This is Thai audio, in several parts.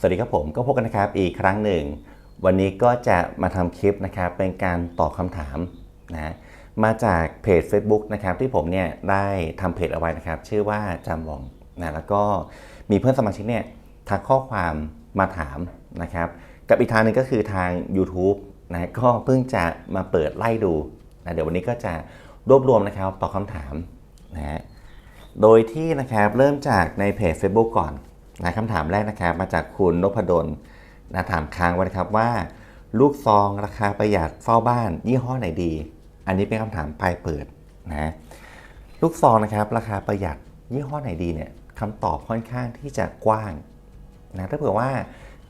สวัสดีครับผมก็พบกันนะครับอีกครั้งหนึ่ง วันนี้ก็จะมาทำคลิปนะครับเป็นการตอบคำถามนะมาจากเพจ Facebook นะครับที่ผมเนี่ยได้ทำเพจเอาไว้นะครับ ชื่อว่าจำวองนะแล้วก็มีเพื่อนสมาชิกเนี่ยทักข้อความมาถามนะครับกับอีกทางหนึ่งก็คือทาง YouTube นะก็เพิ่งจะมาเปิดไล่ดูนะเดี๋ยววันนี้ก็จะรวบรวมนะครับตอบคำถามนะฮะโดยที่นะครับเริ่มจากในเพจ Facebook ก่อน นะคำถามแรกนะครับมาจากคุณนพดลนะถามค้างไว้นะครับว่า ลูกซองราคาประหยัดเฝ้าบ้าน ยี่ห้อไหนดี อันนี้เป็นคำถามปลายเปิดนะลูกซองนะครับ ราคาประหยัดยี่ห้อไหนดีเนี่ยคำตอบค่อนข้างที่จะกว้างนะถ้าเผื่อว่า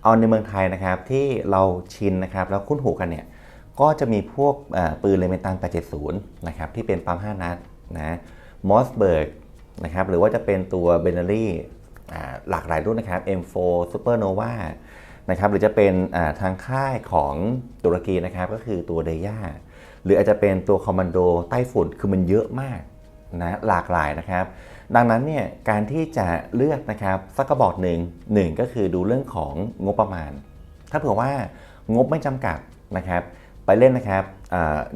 เอาในเมืองไทยนะครับที่เราชินนะครับแล้วคุ้นหูกันเนี่ยก็จะมีพวกปืนเลเมตัน870 นะครับที่เป็นปั๊ม 5 นัดนะมอสเบิร์กนะครับหรือว่าจะเป็นตัวเบนเนอรี่ หลากหลายรุ่นนะครับ M4 Supernova นะครับหรือจะเป็นทางค่ายของตุรกีนะครับก็คือตัวเดย่าหรืออาจจะเป็นตัวคอมมานโดใต้ฝุ่นคือมันเยอะมากนะหลากหลายนะครับ ดังนั้นเนี่ยการที่จะเลือกนะครับสักกระบอกหนึ่งหนึ่งก็คือดูเรื่องของงบประมาณ ถ้าเผื่อว่างบไม่จำกัดนะครับ ไปเล่นนะครับ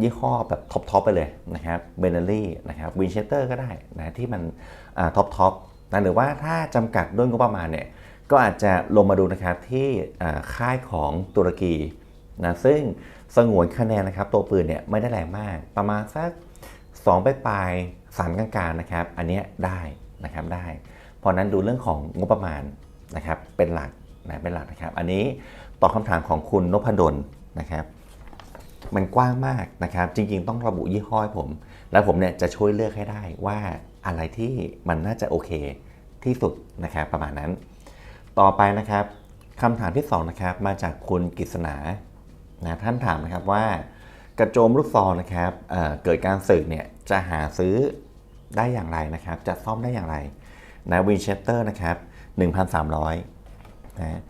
ยี่ห้อแบบท็อปๆไปเลยนะครับเบนเนอรี่นะครับวินเชสเตอร์ก็ได้นะที่มันท็อปท็อป นะหรือว่าถ้าจำกัดด้วยงบประมาณเนี่ยก็อาจจะลงมาดูนะครับที่ค่ายของตุรกีนะซึ่งสงวนคะแนนนะครับตัวปืนเนี่ยไม่ได้แรงมาก ประมาณสัก2ไปปลายสามกลางๆนะครับอันนี้ได้นะครับได้ เพราะนั้นดูเรื่องของงบประมาณนะครับเป็นหลักนะเป็นหลักนะครับ อันนี้ตอบคำถามของคุณนพดลนะครับมันกว้างมากนะครับ จริงๆ ต้องระบุยี่ห้อผม แล้วผมเนี่ยจะช่วยเลือกให้ได้ว่า อะไรที่มันน่าจะโอเคที่สุดนะครับประมาณนั้น ต่อไปนะครับคำถามที่2นะครับมาจากคุณกฤษณานะท่านถามนะครับว่ากระโจมลูกซองนะครับเเกิดการสึกเนี่ยจะหาซื้อได้อย่างไรนะครับ จะซ่อมได้อย่างไรนะวินเชสเตอร์นะครับ1,300นะ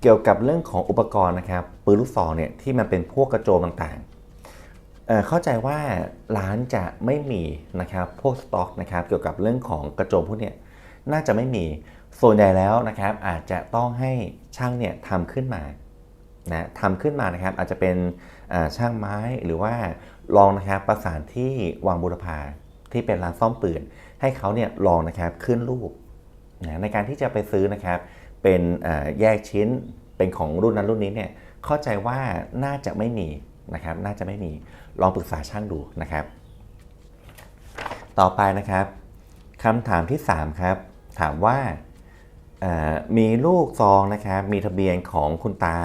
เกี่ยวกับเรื่องของอุปกรณ์นะครับปืนลูกซองเนี่ยที่มันเป็นพวกกระโจมต่าง เข้าใจว่าร้านจะไม่มีนะครับพวกสต็อกนะครับเกี่ยวกับเรื่องของกระโจมพวกเนี้ยน่าจะไม่มีส่วนใหญ่แล้วนะครับอาจจะต้องให้ช่างเนี่ยทำขึ้นมานะทำขึ้นมานะครับอาจจะเป็นช่างไม้หรือว่าลองนะครับประสานที่วางบุรพาที่เป็นร้านซ่อมปืน ให้เขาเนี่ยลองนะครับขึ้นรูปนะในการที่จะไปซื้อนะครับเป็นแยกชิ้นเป็นของรุ่นนั้นรุ่นนี้เนี่ยเข้าใจว่าน่าจะไม่มี นะครับ น่าจะไม่มีลองปรึกษาช่างดูนะครับ ต่อไปนะครับคำถามที่ 3 ครับ ถามว่ามีลูกซองนะครับมีทะเบียนของคุณตา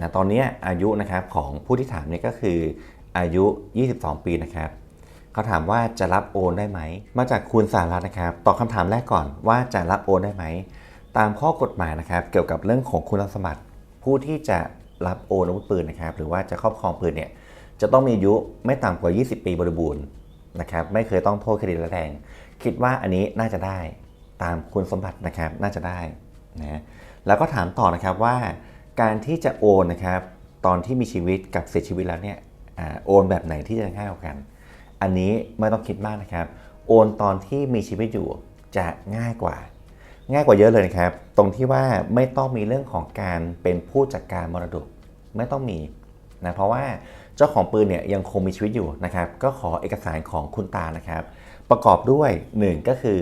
นะตอนนี้อายุนะครับของผู้ที่ถามเนี่ยก็คืออายุ 22 ปีนะครับเขาถามว่าจะรับโอนได้ไหม มาจากคุณสารัตนะครับตอบคำถามแรกก่อนว่าจะรับโอนได้ไหม ตามข้อกฎหมายนะครับ เกี่ยวกับเรื่องของคุณสมบัติ ผู้ที่จะ รับโอนอาวุธปืนนะครับหรือว่าจะครอบครองปืนเนี่ยจะต้องมีอายุไม่ต่ำกว่า 20 ปีบริบูรณ์นะครับไม่เคยต้องโทษคดีร้ายแรงคิดว่าอันนี้น่าจะได้ตามคุณสมบัตินะครับน่าจะได้นะแล้วก็ถามต่อนะครับว่า การที่จะโอนนะครับตอนที่มีชีวิตกับเสียชีวิตแล้วเนี่ยอโอนแบบไหนที่จะง่ายกว่ากัน อันนี้ไม่ต้องคิดมากนะครับ โอนตอนที่มีชีวิตอยู่จะง่ายกว่า ง่ายกว่าเยอะเลยนะครับ ตรงที่ว่าไม่ต้องมีเรื่องของการเป็นผู้จัดการมรดก ไม่ต้องมีนะเพราะว่าเจ้าของปืนเนี่ยยังคงมีชีวิตอยู่นะครับ ก็ขอเอกสารของคุณตานะครับ ประกอบด้วย 1 ก็คือ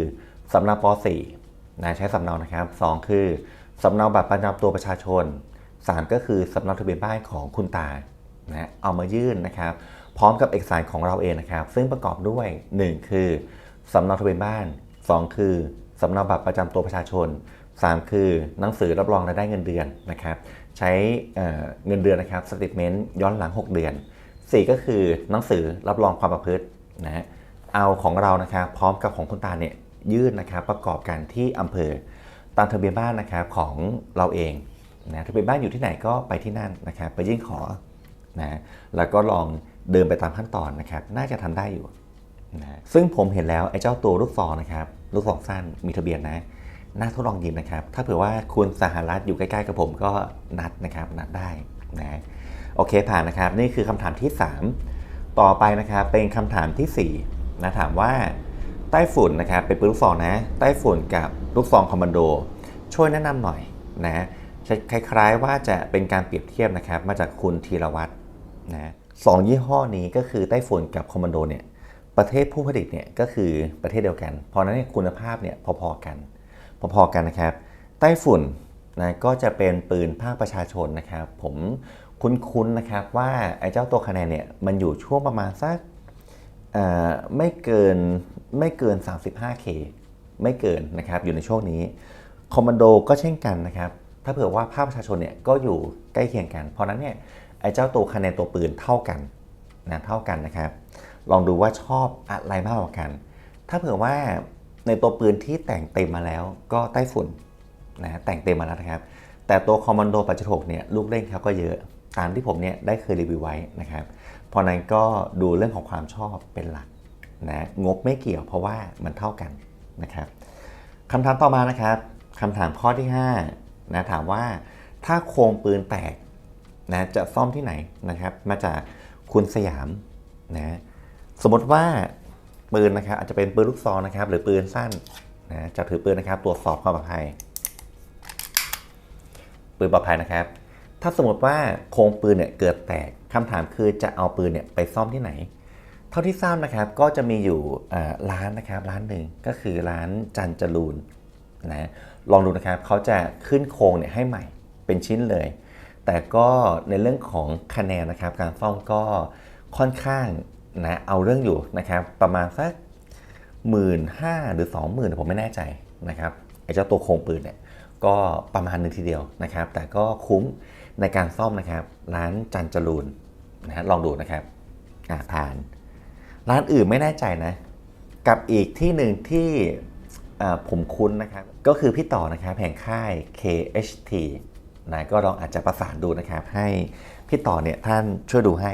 สำเนาป .4 นะใช้สำเนานะครับ 2 คือสำเนาบัตรประจำตัวประชาชน 3 ก็คือสำเนาทะเบียนบ้านของคุณตานะเอามายื่นนะครับ พร้อมกับเอกสารของเราเองนะครับ ซึ่งประกอบด้วย 1 คือสำเนาทะเบียนบ้าน 2 คือสำเนาบัตรประจำตัวประชาชน 3 คือหนังสือรับรองรายได้เงินเดือนนะครับ ใช้เเงินเดือนนะครับสติทเมนต์ย้อนหลัง 6 เดือน 4 ก็คือหนังสือรับรองความประพฤตินะฮะเอาของเรานะครับพร้อมกับของคุณตาเนี่ยยื่นนะครับประกอบกันที่อำเภอตามทะเบียนบ้านนะครับของเราเองนะทะเบียนบ้านอยู่ที่ไหนก็ไปที่นั่นนะครับไปยื่นขอนะแล้วก็ลองเดินไปตามขั้นตอนนะครับน่าจะทำได้อยู่นะซึ่งผมเห็นแล้วไอ้เจ้าตัวลูกซองนะครับลูกซองสั้นมีทะเบียนนะ น่าทดลองยิงนะครับ ถ้าเผื่อว่าคุณสหรัฐอยู่ใกล้ๆกับผมก็นัดนะครับนัดได้นะโอเคผ่านนะครับ นี่คือคำถามที่ 3 ต่อไปนะครับเป็นคำถามที่4นะถามว่าใต้ฝุ่นนะครับเป็นปืนลูกซองนะใต้ฝุ่นกับลูกซองคอมมานโด ช่วยแนะนำหน่อยนะคล้ายๆว่าจะเป็นการเปรียบเทียบนะครับมาจากคุณธีรวัตรนะสองยี่ห้อนี้ก็คือไต้ฝุ่นกับคอมมานโดเนี่ยประเทศผู้ผลิตเนี่ยก็คือประเทศเดียวกัน เพราะนั้นคุณภาพเนี่ยพอๆกัน พอๆกันนะครับ ไต้ฝุ่นนะก็จะเป็นปืนภาคประชาชนนะครับ ผมคุ้นๆนะครับว่าไอ้เจ้าตัวคะแนนเนี่ยมันอยู่ช่วงประมาณสักไม่เกินไม่เกิน 35K ไม่เกินนะครับอยู่ในช่วงนี้คอมมานโดก็เช่นกันนะครับถ้าเผื่อว่าภาคประชาชนเนี่ยก็อยู่ใกล้เคียงกัน เพราะนั้นเนี่ยไอ้เจ้าตัวคะแนนตัวปืนเท่ากันนะเท่ากันนะครับ ลองดูว่าชอบอะไรมากกว่ากัน ถ้าเผื่อว่า ในตัวปืนที่แต่งเต็มมาแล้วก็ไต้ฝุ่นนะแต่งเต็มมาแล้วนะครับแต่ตัวคอมมานโดปัจจุบันเนี่ยลูกเล่นเขาก็เยอะตามที่ผมเนี่ยได้เคยรีวิวไว้นะครับเพราะนั้นก็ดูเรื่องของความชอบเป็นหลักนะงบไม่เกี่ยวเพราะว่ามันเท่ากันนะครับคำถามต่อมานะครับคำถามข้อที่5นะถามว่าถ้าโครงปืนแตกนะจะซ่อมที่ไหนนะครับ มาจากคุณสยามนะสมมติว่า ปืนนะครับอาจจะเป็นปืนลูกซองนะครับ หรือปืนสั้นนะจะถือปืนนะครับ ตรวจสอบความปลอดภัย ปืนปลอดภัยนะครับ ถ้าสมมติว่าโครงปืนเนี่ยเกิดแตกคำถามคือจะเอาปืนเนี่ยไปซ่อมที่ไหน เท่าที่ทราบนะครับก็จะมีอยู่ร้านนะครับร้านหนึ่งก็คือร้านจันจรูนนะลองดูนะครับเขาจะขึ้นโครงเนี่ยให้ใหม่เป็นชิ้นเลย แต่ก็ในเรื่องของคะแนนนะครับ การซ่อมก็ค่อนข้าง นะเอาเรื่องอยู่นะครับประมาณสักหมื่นห้าหรือ20,000ผมไม่แน่ใจนะครับไอ้เจ้าตัวโครงปืนเนี่ยก็ประมาณหนึงทีเดียวนะครับ แต่ก็คุ้มในการซ่อมนะครับ ร้านจันจรูนนะฮะลองดูนะครับอ่าผ่าน ร้านอื่นไม่แน่ใจนะ กับอีกที่หนึ่งที่ผมคุ้นนะครับ ก็คือพี่ต่อนะครับแห่งค่าย KHT นะก็ลองอาจจะประสานดูนะครับ ให้พี่ต่อเนี่ยท่านช่วยดูให้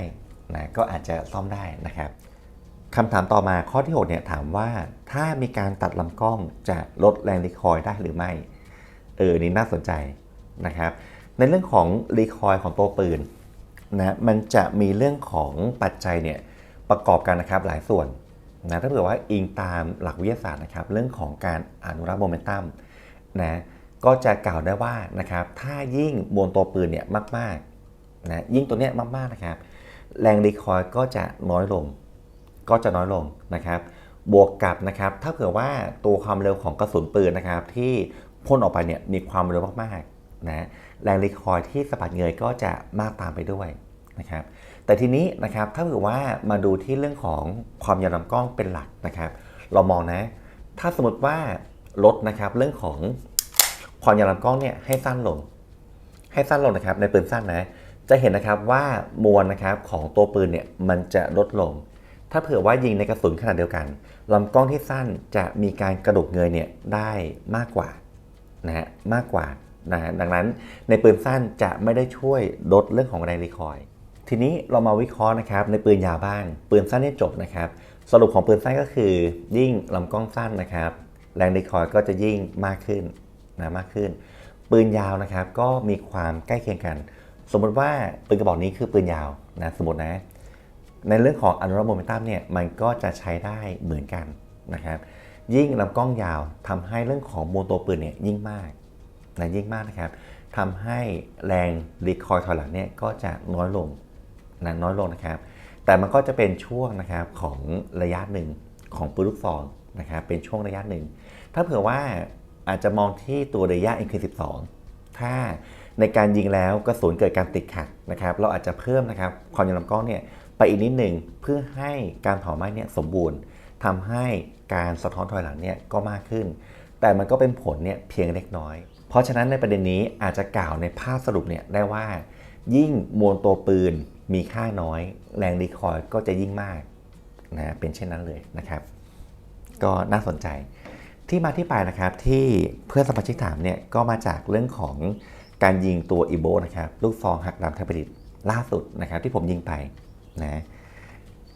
นะก็อาจจะซ่อมได้นะครับคำถามต่อมาข้อที่6เนี่ยถามว่าถ้ามีการตัดลำกล้องจะลดแรงรีคอยล์ได้หรือไม่ เออ นี่น่าสนใจนะครับ ในเรื่องของรีคอยล์ของตัวปืนนะมันจะมีเรื่องของปัจจัยเนี่ยประกอบกันนะครับหลายส่วนนะถ้าเกิดว่าอิงตามหลักวิทยาศาสตร์นะครับ เรื่องของการอนุรักษ์โมเมนตัมนะก็จะกล่าวได้ว่านะครับถ้ายิ่งมวลตัวปืนเนี่ยมากๆนะยิ่งตัวเนี้ยมากๆนะครับ แรงรีคอยก็จะน้อยลง ก็จะน้อยลงนะครับ บวกกับนะครับ ถ้าเผื่อว่าตัวความเร็วของกระสุนปืนนะครับ ที่พ่นออกไปเนี่ยมีความเร็วมากๆนะแรงรีคอยที่สะบัดเงยก็จะมากตามไปด้วยนะครับ แต่ทีนี้นะครับถ้าเผื่อว่ามาดูที่เรื่องของความยาวลำกล้องเป็นหลักนะครับ เรามองนะ ถ้าสมมติว่าลดนะครับเรื่องของความยาวลำกล้องเนี่ยให้สั้นลง ให้สั้นลงนะครับในปืนสั้นนะ จะเห็นนะครับว่ามวลนะครับของตัวปืนเนี่ยมันจะลดลง ถ้าเผื่อว่ายิงในกระสุนขนาดเดียวกันลำกล้องที่สั้นจะมีการกระดกเงยเนี่ยได้มากกว่านะฮะมากกว่านะฮะดังนั้นในปืนสั้นจะไม่ได้ช่วยลดเรื่องของแรงรีคอย ทีนี้เรามาวิเคราะห์นะครับในปืนยาวบ้าง ปืนสั้นนี่จบนะครับ สรุปของปืนสั้นก็คือ ยิ่งลำกล้องสั้นนะครับ แรงรีคอยก็จะยิ่งมากขึ้นนะมากขึ้น ปืนยาวนะครับก็มีความใกล้เคียงกัน สมมติว่าปืนกระบอกนี้คือปืนยาวนะสมมตินะ ในเรื่องของอนุรักษ์โมเมนตัมเนี่ยมันก็จะใช้ได้เหมือนกันนะครับยิ่งลำกล้องยาวทำให้เรื่องของมวลตัวปืนเนี่ยยิ่งมากนะยิ่งมากนะครับทำให้แรงรีคอยถอยหลังเนี่ยก็จะน้อยลงนะน้อยลงนะครับ แต่มันก็จะเป็นช่วงนะครับของระยะหนึ่งของปืนลูกซองนะครับเป็นช่วงระยะหนึ่ง ถ้าเผื่อว่าอาจจะมองที่ตัวระยะ MK12 ถ้า ในการยิงแล้วกระสุนเกิดการติดขัดนะครับ เราอาจจะเพิ่มนะครับความยาวลำกล้องเนี่ยไปอีกนิดหนึ่งเพื่อให้การเผาไหม้เนี่ยสมบูรณ์ทำให้การสะท้อนถอยหลังเนี่ยก็มากขึ้น แต่มันก็เป็นผลเนี่ยเพียงเล็กน้อย เพราะฉะนั้นในประเด็นนี้อาจจะกล่าวในภาพสรุปเนี่ยได้ว่า ยิ่งมวลตัวปืนมีค่าน้อย แรงรีคอยก็จะยิ่งมากนะเป็นเช่นนั้นเลยนะครับ ก็น่าสนใจที่มาที่ไปนะครับที่เพื่อนสมาชิกถามเนี่ยก็มาจากเรื่องของ การยิงตัวอีโบนะครับลูกซองหักดำไทยประดิษฐ์ล่าสุดนะครับที่ผมยิงไปนะ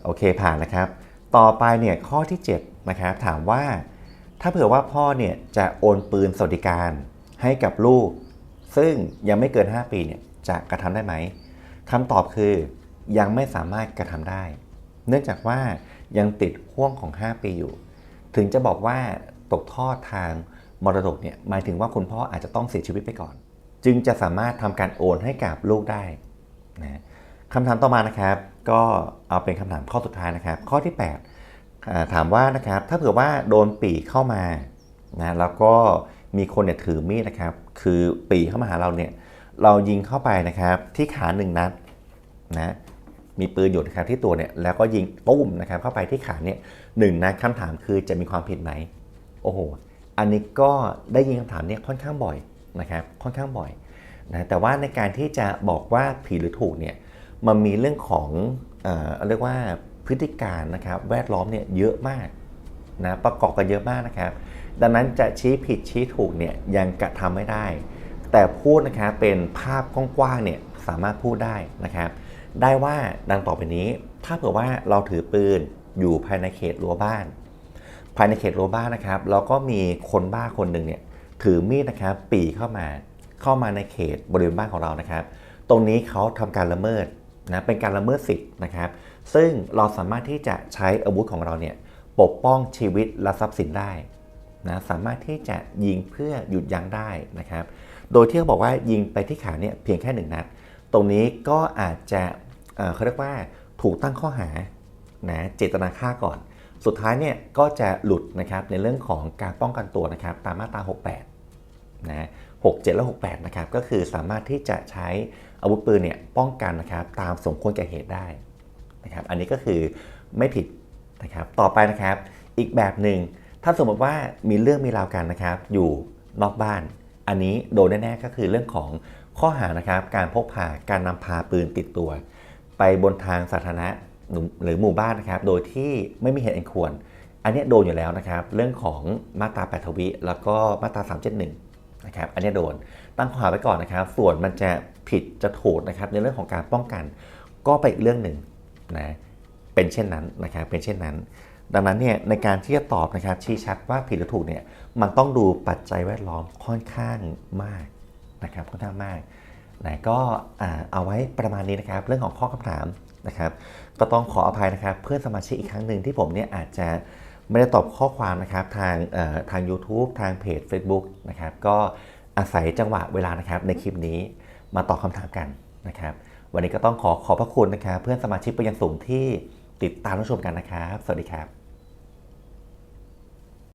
โอเคผ่านนะครับ ต่อไปเนี่ยข้อที่ 7 นะครับ ถามว่าถ้าเผื่อว่าพ่อเนี่ยจะโอนปืนสวัสดิการให้กับลูก ซึ่งยังไม่เกิน 5 ปีเนี่ยจะกระทำได้ไหมคำตอบคือยังไม่สามารถกระทำได้ เนื่องจากว่ายังติดห่วงของ 5 ปีอยู่ ถึงจะบอกว่าตกทอดทางมรดกเนี่ยหมายถึงว่าคุณพ่ออาจจะต้องเสียชีวิตไปก่อน จึงจะสามารถทำการโอนให้กับลูกได้นะคำถามต่อมานะครับ ก็เอาเป็นคำถามข้อสุดท้ายนะครับ ข้อที่ 8 ถามว่านะครับถ้าเผื่อว่าโดนปีเข้ามานะแล้วก็มีคนเนี่ยถือมีดนะครับ คือปีเข้ามาหาเราเนี่ยเรายิงเข้าไปนะครับ ที่ขาหนึ่งนัดนะมีปืนอยู่นะครับที่ตัวเนี่ยแล้วก็ยิงตุ้มนะครับ เข้าไปที่ขาเนี่ยหนึ่งนัดคำถามคือจะมีความผิดไหมโอ้โหอันนี้ก็ได้ยินคำถามเนี้ค่อนข้างบ่อย นะครับค่อนข้างบ่อยนะแต่ว่าในการที่จะบอกว่าผิดหรือถูกเนี่ยมันมีเรื่องของเอ่อเรียกว่าพฤติการนะครับแวดล้อมเนี่ยเยอะมากนะประกอบกันเยอะมากนะครับ ดังนั้นจะชี้ผิดชี้ถูกเนี่ยยังกระทำไม่ได้ แต่พูดนะครับเป็นภาพกว้างๆเนี่ยสามารถพูดได้นะครับ ได้ว่าดังต่อไปนี้ ถ้าเผื่อว่าเราถือปืนอยู่ภายในเขตรั้วบ้าน ภายในเขตรั้วบ้านนะครับแล้วก็มีคนบ้าคนหนึ่งเนี่ย ถือมีดนะครับปีเข้ามาเข้ามาในเขตบริเวณบ้านของเรานะครับ ตรงนี้เขาทำการละเมิดนะเป็นการละเมิดสิทธิ์นะครับ ซึ่งเราสามารถที่จะใช้อาวุธของเราเนี่ยปกป้องชีวิตและทรัพย์สินได้นะสามารถที่จะยิงเพื่อหยุดยั้งได้นะครับ โดยที่เขาบอกว่ายิงไปที่ขาเนี่ยเพียงแค่หนึ่งนัด ตรงนี้ก็อาจจะเอ่อเขาเรียกว่าถูกตั้งข้อหานะเจตนาฆ่าก่อน สุดท้ายเนี่ยก็จะหลุดนะครับในเรื่องของการป้องกันตัวนะครับตามมาตรา 68 นะ67 และ 68 นะครับ ก็คือสามารถที่จะใช้อาวุธปืนเนี่ยป้องกันนะครับตามสมควรแก่เหตุได้นะครับ อันนี้ก็คือไม่ผิดนะครับ ต่อไปนะครับ อีกแบบหนึ่งถ้าสมมติว่ามีเรื่องมีราวกันนะครับ อยู่นอกบ้าน อันนี้โดนแน่ๆก็คือเรื่องของข้อหานะครับการพกพาการนำพาปืนติดตัว ไปบนทางสาธารณะหรือหมู่บ้านนะครับ โดยที่ไม่มีเหตุอันควร อันนี้โดนอยู่แล้วนะครับ เรื่องของมาตรา8ทวิแล้วก็มาตรา371 นะครับอันนี้โดนตั้งข้อหาไว้ก่อนนะครับ ส่วนมันจะผิดจะถูกนะครับในเรื่องของการป้องกัน ก็ไปอีกเรื่องหนึ่งนะเป็นเช่นนั้นนะครับเป็นเช่นนั้น ดังนั้นเนี่ยในการที่จะตอบนะครับชี้ชัดว่าผิดหรือถูกเนี่ยมันต้องดูปัจจัยแวดล้อมค่อนข้างมากนะครับค่อนข้างมากนะก็เอาไว้ประมาณนี้นะครับเรื่องของข้อคำถามนะครับก็ต้องขออภัยนะครับเพื่อนสมาชิกอีกครั้งหนึ่งที่ผมเนี่ยอาจจะ ไม่ได้ตอบข้อความนะครับทางทาง YouTube ทางเพจ Facebook นะครับก็อาศัยจังหวะเวลานะครับในคลิปนี้มาตอบคำถามกันนะครับ วันนี้ก็ต้องขอขอบพระคุณนะครับ เพื่อนสมาชิกไปยังสูงที่ติดตามรับชมกันนะครับ สวัสดีครับ